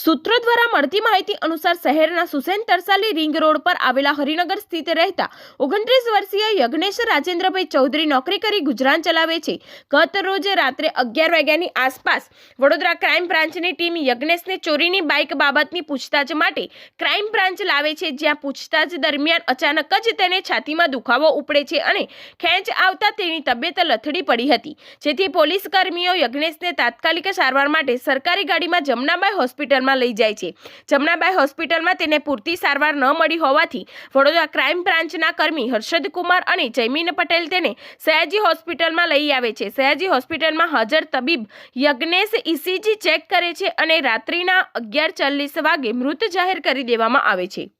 સૂત્રો દ્વારા મળતી માહિતી અનુસાર શહેરના સુસેન તરસાલી રિંગ રોડ પર આવેલા હરિનગર સ્થિત રહેતા ઓગણત્રીસ વર્ષીય યજ્ઞેશ રાજેન્દ્રભાઈ ચૌધરી નોકરી કરી ગુજરાન ચલાવે છે. ગત રોજ રાત્રે અગિયાર વાગ્યાની આસપાસ વડોદરા ક્રાઇમ બ્રાન્ચની ટીમ યજ્ઞેશને ચોરીની બાઇક બાબતની પૂછતાછ માટે ક્રાઇમ બ્રાન્ચ લાવે છે, જ્યાં પૂછતાછ દરમિયાન અચાનક જ તેને છાતીમાં દુખાવો ઉપડે છે અને ખેંચ આવતા તેની તબિયત લથડી પડી હતી. જેથી પોલીસ કર્મીઓ યજ્ઞેશને તાત્કાલિક સારવાર માટે સરકારી ગાડીમાં જમનાબાઈ હોસ્પિટલમાં લઈ જાય છે. જમનાબાઈ હોસ્પિટલમાં તેને પૂરતી સારવાર ન મળી હોવાથી વડોદરા ક્રાઇમ બ્રાન્ચના કર્મી હર્ષદ કુમાર અને જયમીન પટેલ તેને સયાજી હોસ્પિટલમાં લઈ આવે છે. સયાજી હોસ્પિટલમાં હાજર તબીબ યજ્ઞેશ ઇસીજી ચેક કરે છે અને રાત્રિના અગિયાર ચાલીસ વાગે મૃત જાહેર કરી દેવામાં આવે છે.